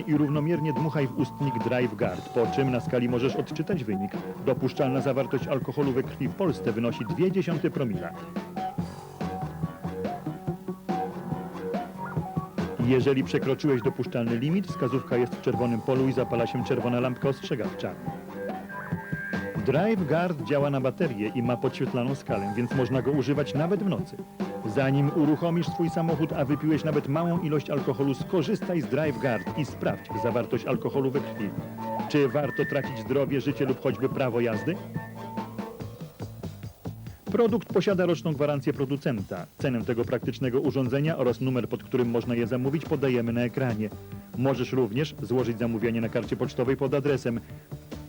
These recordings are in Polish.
i równomiernie dmuchaj w ustnik Drive Guard, po czym na skali możesz odczytać wynik. Dopuszczalna zawartość alkoholu we krwi w Polsce wynosi 0,2 promila. Jeżeli przekroczyłeś dopuszczalny limit, wskazówka jest w czerwonym polu i zapala się czerwona lampka ostrzegawcza. Drive Guard działa na baterię i ma podświetlaną skalę, więc można go używać nawet w nocy. Zanim uruchomisz swój samochód, a wypiłeś nawet małą ilość alkoholu, skorzystaj z Drive Guard i sprawdź zawartość alkoholu we krwi. Czy warto tracić zdrowie, życie lub choćby prawo jazdy? Produkt posiada roczną gwarancję producenta. Cenę tego praktycznego urządzenia oraz numer, pod którym można je zamówić, podajemy na ekranie. Możesz również złożyć zamówienie na karcie pocztowej pod adresem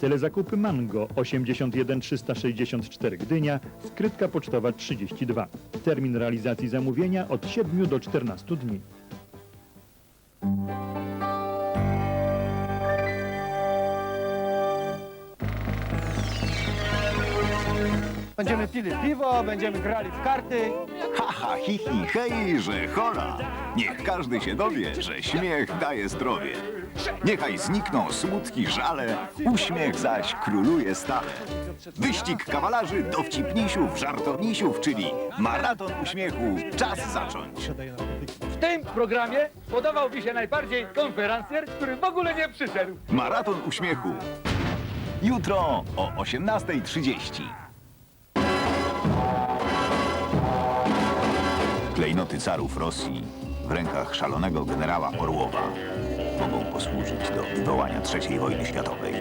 Telezakupy Mango 81 364 Gdynia, skrytka pocztowa 32. Termin realizacji zamówienia od 7 do 14 dni. Będziemy pili piwo, będziemy grali w karty. Haha, hi, hi, hej, że hola! Niech każdy się dowie, że śmiech daje zdrowie. Niechaj znikną smutki, żale, uśmiech zaś króluje stale. Wyścig kawalarzy, dowcipnisiów, żartownisiów, czyli maraton uśmiechu. Czas zacząć. W tym programie podobał mi się najbardziej konferencjer, który w ogóle nie przyszedł. Maraton uśmiechu. Jutro o 18.30. Klejnoty carów Rosji w rękach szalonego generała Orłowa mogą posłużyć do wywołania III wojny światowej.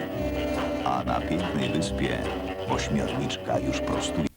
A na pięknej wyspie ośmiorniczka już prostuje